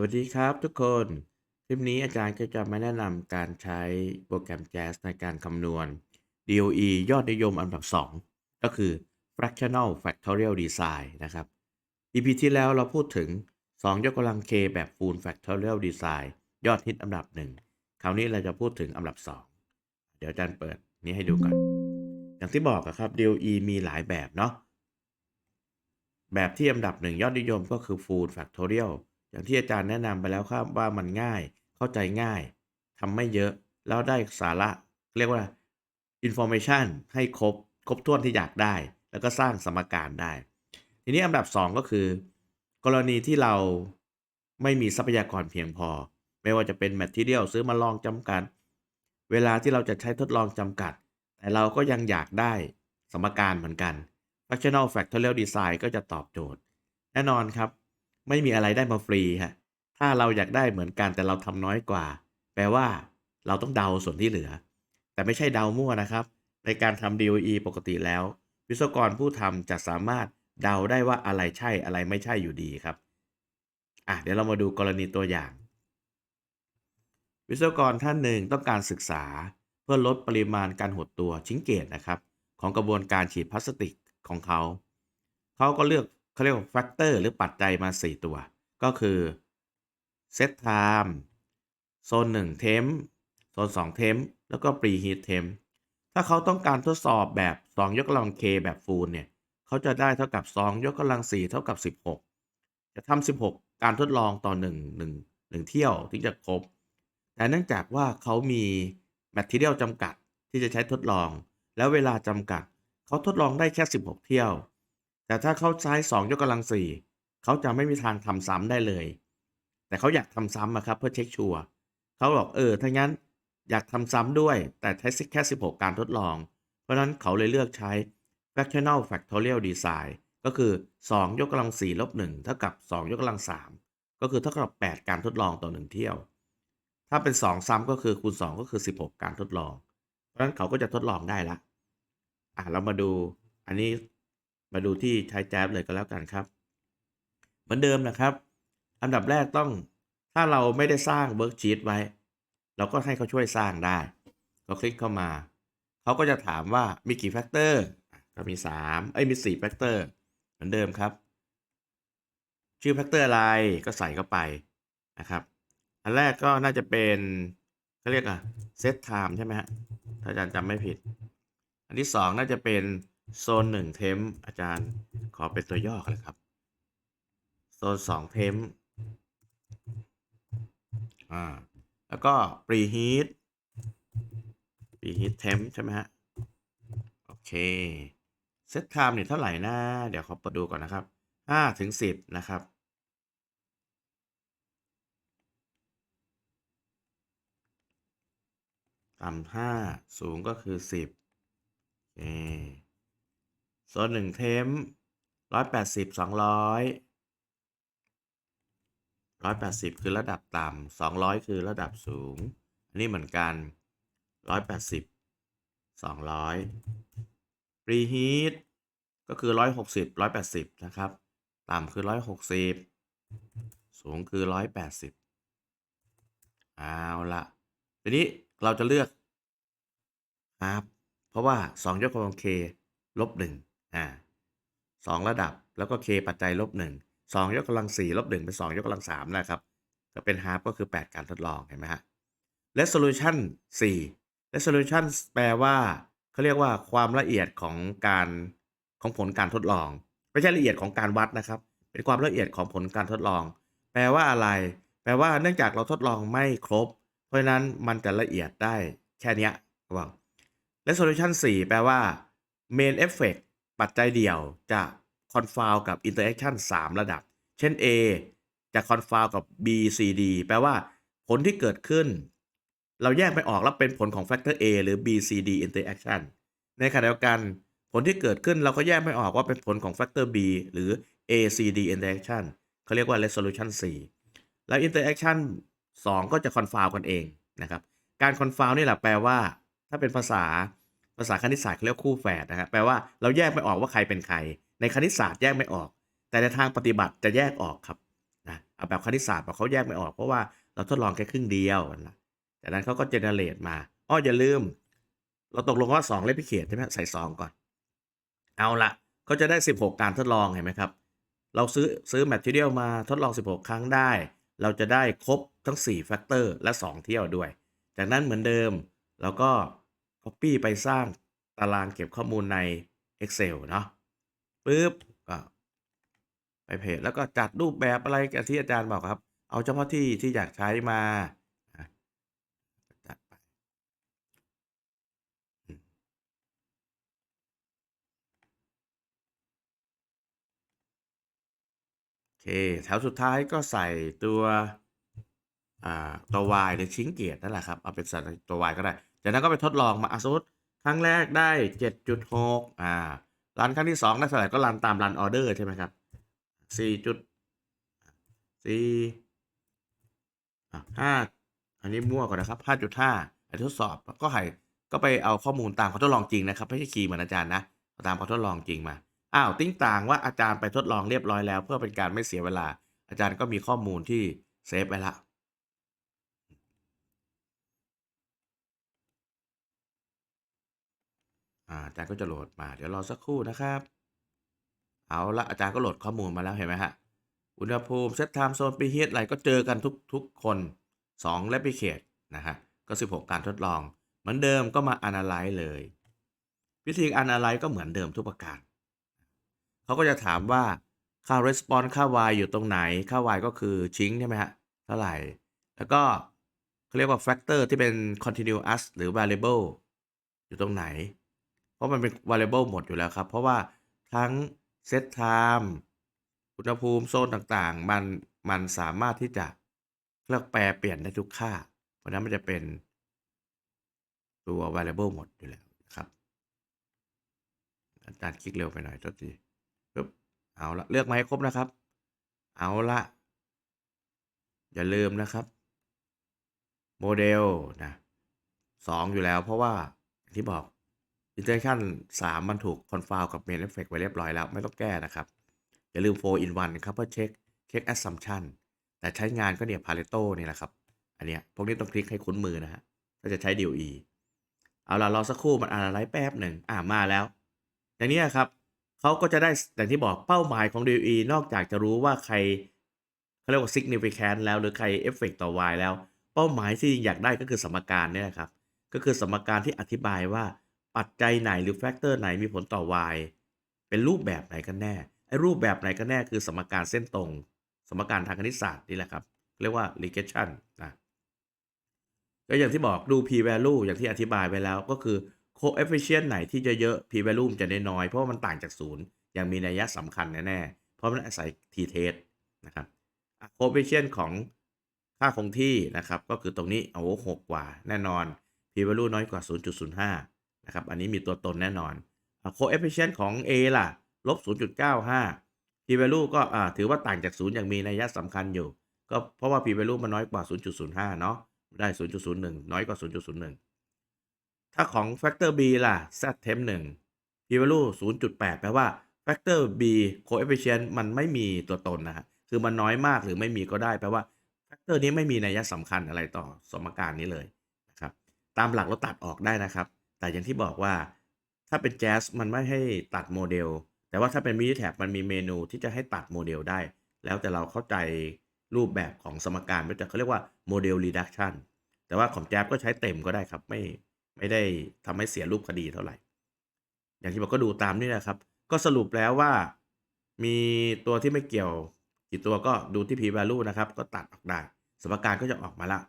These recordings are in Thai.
สวัสดีครับทุกคน คลิปนี้อาจารย์ก็จะมาแนะนำการใช้โปรแกรม JAS ในการคำนวณ DOE ยอดนิยมอันดับ 2 ก็คือ fractional factorial design นะครับ EP ที่แล้วเราพูดถึง 2 ยกกำลัง k แบบ full factorial design ยอดฮิตอันดับ 1 คราวนี้เราจะพูดถึงอันดับ 2 เดี๋ยวอาจารย์เปิดนี้ให้ดูก่อน อย่างที่บอกอะครับ DOE มีหลายแบบเนาะ แบบที่อันดับหนึ่งยอดนิยมก็คือ full factorial อย่างที่อาจารย์แนะนำไปแล้วครับว่ามันง่าย เข้าใจง่ายทำไม่เยอะ แล้วได้สาระ เรียกว่า information ให้ครบ ครบถ้วนที่อยากได้ แล้วก็สร้างสมการได้ ทีนี้อันดับ 2 ก็คือ กรณีที่เราไม่มีทรัพยากรเพียงพอ ไม่ว่าจะเป็น material ซื้อมาลองจำกัด เวลาที่เราจะใช้ทดลองจำกัด แต่เราก็ยังอยากได้สมการเหมือนกัน fractional factorial design ก็จะตอบโจทย์ แน่นอนครับ ไม่มีอะไรได้มาฟรีฮะถ้าเราอยากได้เหมือนกันแต่เราทำน้อยกว่า แปลว่าเราต้องเดาส่วนที่เหลือ แต่ไม่ใช่เดามั่วนะครับ ในการทำ DOE ปกติแล้ว วิศวกรผู้ทำจะสามารถเดาได้ว่าอะไรใช่อะไรไม่ใช่อยู่ดีครับอะเดี๋ยวเรามาดูกรณีตัวอย่าง วิศวกรท่านหนึ่งต้องการศึกษาเพื่อลดปริมาณการหดตัวชิ้นเกตนะครับ ของกระบวนการฉีดพลาสติกของเขา เขาก็เลือก เขาเรียกว่าแฟกเตอร์หรือปัจจัยมา 4 ตัว ก็คือเซตไทม์โซน1เทมโซน2เทมแล้วก็ปรีฮีทเทมถ้าเขาต้องการทดสอบแบบ 2 ยกกำลัง k แบบฟูลเนี่ยเขาจะได้เท่ากับ 2 ยกกำลัง 4 เท่ากับ 16 จะทำ16 การทดลองต่อ1 1 1 เที่ยวที่จะครบ แต่เนื่องจากว่าเขามีแมทเทียลจำกัดที่จะใช้ทดลอง แล้วเวลาจำกัด เขาทดลองได้แค่ 16 เที่ยว แต่ถ้าเขาใช้2ยกกำลัง4เขาจะไม่มีทางทำซ้ำได้เลย แต่เขาอยากทำซ้ำอะครับเพื่อเช็คชัวร์เขาบอกเออถ้างั้นอยากทำซ้ำด้วย แต่ใช้แค่ 16 การทดลอง เพราะนั้นเขาเลยเลือกใช้ fractional factorial design ก็คือ 2 ยกกำลัง4ลบ1เท่ากับ 2 ยกกำลัง 3 ก็คือเท่ากับ 8 การทดลองต่อ 1 เที่ยว ถ้าเป็น 2 ซ้ำก็คือคูณ 2 ก็คือ 16 การทดลอง เพราะนั้นเขาก็จะทดลองได้ละ อะเรามาดูอันนี้ มาดูที่ใช้แจ๊บเลยก็แล้วกันครับ เหมือนเดิมนะครับ อันดับแรกต้องถ้าเราไม่ได้สร้างเวิร์กชีตไว้ เราก็ให้เขาช่วยสร้างได้เราคลิกเข้ามา เขาก็จะถามว่ามีกี่แฟกเตอร์ก็มี 3 เอ้ยมี4แฟกเตอร์เหมือนเดิมครับ ชื่อแฟกเตอร์อะไรก็ใส่เข้าไปนะครับ อันแรกก็น่าจะเป็นเขาเรียกอะเซตไทม์ใช่ไหมฮะถ้าอาจารย์จำไม่ผิด อันที่ 2 น่าจะเป็น โซน1เทมอาจารย์ขอเป็นตัวย่อกันเลยครับ โซน2เทมอ่า แล้วก็ปรีฮีทปรีฮีทเทมใช่ไหมฮะ โอเค เซตไทม์เนี่ยเท่าไหร่นะ เดี๋ยวขอเปิดดูก่อนนะครับ5ถึง10นะครับ ต่ำห้าสูงก็คือสิบโอเค โซนหนึ่งเทมร้อยแปดสิบสองร้อยร้อยแปดสิบคือระดับต่ำสองร้อยคือระดับสูง อันนี้เหมือนกันร้อยแปดสิบสองร้อยปรีฮีทก็คือร้อยหกสิบร้อยแปดสิบนะครับ ต่ำคือร้อยหกสิบสูงคือร้อยแปดสิบเอาละทีนี้เราจะเลือกครับเพราะว่า2ยกกำลัง k ลบ1 อ่าสองระดับแล้วก็ k ปัจจัยลบ1 2ยกกำลัง4ลบ1เป็น2ยกกำลัง3นะครับก็เป็น half ก็คือ 8 การทดลองเห็นไหมฮะ resolution 4 resolution แปลว่าเขาเรียกว่าความละเอียดของการของผลการทดลอง ไม่ใช่ละเอียดของการวัดนะครับ เป็นความละเอียดของผลการทดลอง แปลว่าอะไร แปลว่าเนื่องจากเราทดลองไม่ครบ เพราะฉะนั้นมันจะละเอียดได้แค่นี้ยว่า resolution 4 แปลว่า main effect ปัจจัยเดี่ยวจะ confound กับ interaction 3ระดับ เช่น A จะ confound กับ B C D แปลว่าผลที่เกิดขึ้น เราแยกไม่ออกแล้วเป็นผลของ factor A หรือ B C D interaction ในขณะเดียวกันผลที่เกิดขึ้นเราก็แยกไม่ออกว่าเป็นผลของ factor B หรือ A C D interaction เขาเรียกว่า resolution 4 แล้ว interaction 2 ก็จะ confound กันเองนะครับ การ confound นี่แหละแปลว่า ถ้าเป็นภาษา ภาษาคณิตศาสตร์เขาเรียกคู่แฝดนะครับแปลว่าเราแยกไม่ออกว่าใครเป็นใคร ในคณิตศาสตร์แยกไม่ออก แต่ในทางปฏิบัติจะแยกออกครับนะเอาแบบคณิตศาสตร์บอกเขาแยกไม่ออกเพราะว่าเราทดลองแค่ครึ่งเดียวนะจากนั้นเขาก็เจเนเรตมาอ้ออย่าลืม เราตกลงว่า2เลขพิเศษใช่ไหมใส่ 2 ก่อน เอาละก็จะได้ 16 การทดลองเห็นไหมครับ เราซื้อซื้อแมทเทียลมาทดลอง 16 ครั้งได้ เราจะได้ครบทั้ง4แฟกเตอร์และ 2 เที่ยวด้วย จากนั้นเหมือนเดิมเราก็ Copy ไปสร้างตารางเก็บข้อมูลใน Excel เนาะปึ๊บก็ไปเพจแล้วก็จัดรูปแบบอะไรกับที่อาจารย์บอกครับ เอาเฉพาะที่ที่อยากใช้มาจัดไปโอเคแถวสุดท้ายก็ใส่ตัวอ่าตัว y หรือชิ้นเกียรตินั่นแหละครับ เอาเป็นสัตว์ตัว y ก็ได้ จากนั้นก็ไปทดลองมาอะสมมติครั้งแรกได้ 7.6อ่ารันครั้งที่ 2 ได้เท่าไหร่ก็รันตามรันออเดอร์ใช่ไหมครับ4จุด4อะ5อันนี้มั่วก่อนนะครับ 5.5ไอ้ทดสอบก็ให้ก็ไปเอาข้อมูลตามเขาทดลองจริงนะครับ ไม่ใช่คีย์เหมือนอาจารย์นะตามเขาทดลองจริงมาอ้าวติ้งต่างว่าอาจารย์ไปทดลองเรียบร้อยแล้ว เพื่อเป็นการไม่เสียเวลา อาจารย์ก็มีข้อมูลที่เซฟไว้ละ อาจารย์ก็จะโหลดมา เดี๋ยวรอสักครู่นะครับ เอาละอาจารย์ก็โหลดข้อมูลมาแล้วเห็นไหมฮะ อุณหภูมิเซตไทม์โซนปีเฮดอะไรก็เจอกันทุกทุกคน2และพิเคทนะฮะ ก็ 16 การทดลอง เหมือนเดิมก็มา Analyze เลย วิธี Analyze ก็เหมือนเดิมทุกประการ เขาก็จะถามว่าค่า response ค่า y อยู่ตรงไหน ค่า y ก็คือชิงใช่ไหมฮะ เท่าไหร่ แล้วก็เขาเรียกว่า factor ที่เป็น continuous หรือ variable อยู่ตรงไหน เพราะมันเป็น variable หมดอยู่แล้วครับ เพราะว่าทั้ง set time อุณหภูมิโซนต่างๆ มันมันสามารถที่จะเรียกแปลเปลี่ยนได้ทุกค่า เพราะนั้นมันจะเป็นตัว variable หมดอยู่แล้วนะครับ อาจารย์คลิกเร็วไปหน่อยตัวทีปึ๊บเอาละเลือกมาให้ครบนะครับ เอาละอย่าลืมนะครับ โมเดลนะสองอยู่แล้วเพราะว่าที่บอก interaction 3 มันถูก confound กับ main effect ไว้เรียบร้อยแล้ว ไม่ต้องแก้นะครับ อย่าลืม 4 in 1ครับเพื่อเช็คเช็ค assumption แต่ใช้งานก็เนี่ย Pareto นี่แหละครับ อันเนี้ยพวกนี้ต้องคลิกให้คุ้นมือนะฮะถ้าจะใช้ DOE เอาล่ะรอสักครู่มันอะไรแป๊บหนึ่งอ่ามาแล้ว อย่างนี้ครับเขาก็จะได้อย่างที่บอกเป้าหมายของ DOE นอกจากจะรู้ว่าใครเขาเรียกว่า significant แล้วหรือใคร effect ต่อ y แล้ว เป้าหมายที่อยากได้ก็คือสมการเนี่ยนะครับ ก็คือสมการที่อธิบายว่า ปัจจัยไหนหรือแฟกเตอร์ไหนมีผลต่อ y เป็นรูปแบบไหนกันแน่ไอ้รูปแบบไหนกันแน่คือสมการเส้นตรง สมการทางคณิตศาสตร์นี่แหละครับ เรียกว่า regression นะก็อย่างที่บอกดู p value อย่างที่อธิบายไปแล้วก็คือ coefficient ไหนที่จะเยอะ p value มันจะได้น้อยเพราะว่ามันต่างจากศูนย์อย่างมีนัยสำคัญแน่ๆเพราะมันอาศัย t test นะครับ coefficient ของค่าคงที่นะครับ ก็คือตรงนี้เอาหกกว่าแน่นอน p value น้อยกว่า 0.05 นะครับ อันนี้มีตัวตนแน่นอนอะ coefficient ของ a ล่ะ ลบ 0.95 p value ก็อ่าถือว่าต่างจากศูนย์อย่างมีนัยสำคัญอยู่ ก็เพราะว่า p value มันน้อยกว่า 0.05 เนาะ ได้ 0.01 น้อยกว่า 0.01 ถ้าของ factor b ล่ะ z temp 1 p value 0.8 แปลว่า factor b coefficient มันไม่มีตัวตนนะฮะ คือมันน้อยมากหรือไม่มีก็ได้ แปลว่า factor นี้ไม่มีนัยสำคัญอะไรต่อสมการนี้เลยนะครับ ตามหลักเราตัดออกได้นะครับ แต่อย่างที่บอกว่าถ้าเป็น jazz มันไม่ให้ตัดโมเดล แต่ว่าถ้าเป็น mini tab มันมีเมนูที่จะให้ตัดโมเดลได้ แล้วแต่เราเข้าใจรูปแบบของสมการไม่แต่เขาเรียกว่าโมเดล reduction แต่ว่าของ jazz ก็ใช้เต็มก็ได้ครับ ไม่ไม่ได้ทำให้เสียรูปคดีเท่าไหร่ อย่างที่บอกก็ดูตามนี่แหละครับ ก็สรุปแล้วว่ามีตัวที่ไม่เกี่ยวกี่ตัวก็ดูที่ p value นะครับ ก็ตัดออกได้ สมการก็จะออกมาละ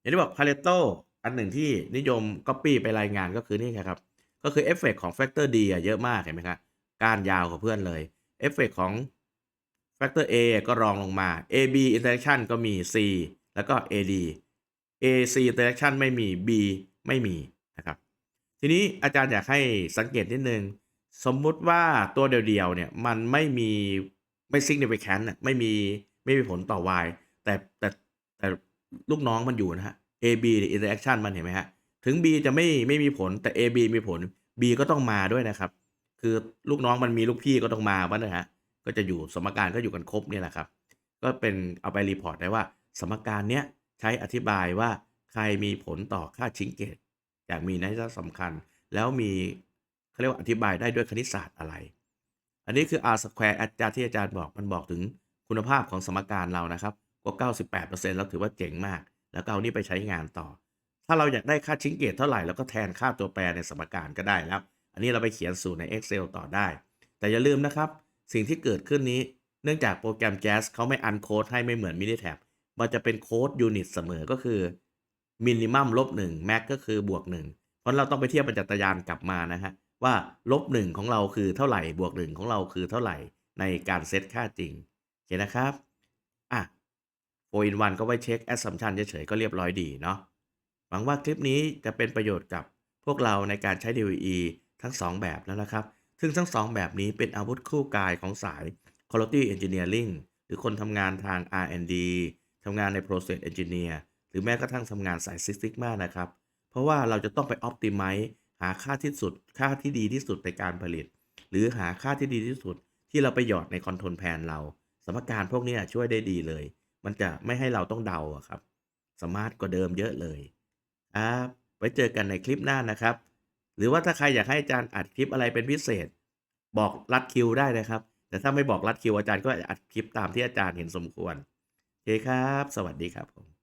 อย่างที่บอก Pareto อันหนึ่งที่นิยม Copy ไปรายงานก็คือนี่ครับ ก็คือเอฟเฟกของ Factor D อะเยอะมากเห็นไหมครับการยาวกว่าเพื่อนเลยเอฟเฟกของ Factor A ก็รองลงมา AB interaction ก็มี C แล้วก็ AD AC interaction ไม่มี B ไม่มีนะครับ ทีนี้อาจารย์อยากให้สังเกตนิดนึง สมมุติว่าตัวเดียวๆเนี่ยมันไม่มีไม่ significant น่ไม่มีไม่มีผลต่อ y แต่แต่แต่ลูกน้องมันอยู่นะฮะ AB หรือ interaction มันเห็นไหมฮะ ถึง B จะไม่ไม่มีผลแต่ AB มีผล B ก็ต้องมาด้วยนะครับ คือลูกน้องมันมีลูกพี่ก็ต้องมาบ้างนะฮะ ก็จะอยู่สมการก็อยู่กันครบเนี่ยแหละครับ ก็เป็นเอาไปรีพอร์ตได้ว่า สมการเนี้ยใช้อธิบายว่าใครมีผลต่อค่าชิงเกตอย่างมีนัยสำคัญ แล้วมีเขาเรียกว่าอธิบายได้ด้วยคณิตศาสตร์อะไร อันนี้คือ r square อาจารย์ที่อาจารย์บอกมันบอกถึงคุณภาพของสมการเรานะครับก็98%แล้วถือว่าเจ๋งมาก แล้วก็เอานี่ไปใช้งานต่อ ถ้าเราอยากได้ค่าชิงเกตเท่าไหร่เราก็แทนค่าตัวแปรในสมการก็ได้แล้ว อันนี้เราไปเขียนสูตรใน Excel ต่อได้ แต่อย่าลืมนะครับ สิ่งที่เกิดขึ้นนี้ เนื่องจากโปรแกรม Jazz เขาไม่อันโค้ดให้ไม่เหมือน Minitab มันจะเป็นโค้ดยูนิตเสมอก็คือมินิมัมลบหนึ่งแม็กก็คือบวกหนึ่งเพราะเราต้องไปเทียบปัจจัตยานกลับมานะฮะว่าลบหนึ่งของเราคือเท่าไหร่บวกหนึ่งของเราคือเท่าไหร่ในการเซตค่าจริงโอเคนะครับ โฟอินวันก็ไว้เช็คแอสซัมชันเฉยๆก็เรียบร้อยดีเนาะหวังว่าคลิปนี้จะเป็นประโยชน์กับพวกเราในการใช้ DOE ทั้ง 2 แบบแล้วนะครับ ซึ่งทั้ง 2 แบบนี้เป็นอาวุธคู่กายของสาย Quality Engineering หรือคนทำงานทาง R&D ทำงานใน Process Engineer หรือแม้กระทั่งทำงานสาย Six Sigma นะครับ เพราะว่าเราจะต้องไป Optimize หาค่าที่สุด ค่าที่ดีที่สุดในการผลิต หรือหาค่าที่ดีที่สุด ที่เราไปหยอดในคอนโทรลแพนเรา สมการพวกนี้ช่วยได้ดีเลย มันจะไม่ให้เราต้องเดาครับ สมาร์ทกว่าเดิมเยอะเลยครับไว้เจอกันในคลิปหน้านะครับ หรือว่าถ้าใครอยากให้อาจารย์อัดคลิปอะไรเป็นพิเศษ บอกรัดคิวได้นะครับ แต่ถ้าไม่บอกรัดคิวอาจารย์ก็อัดคลิปตามที่อาจารย์เห็นสมควรโอเคครับ สวัสดีครับผม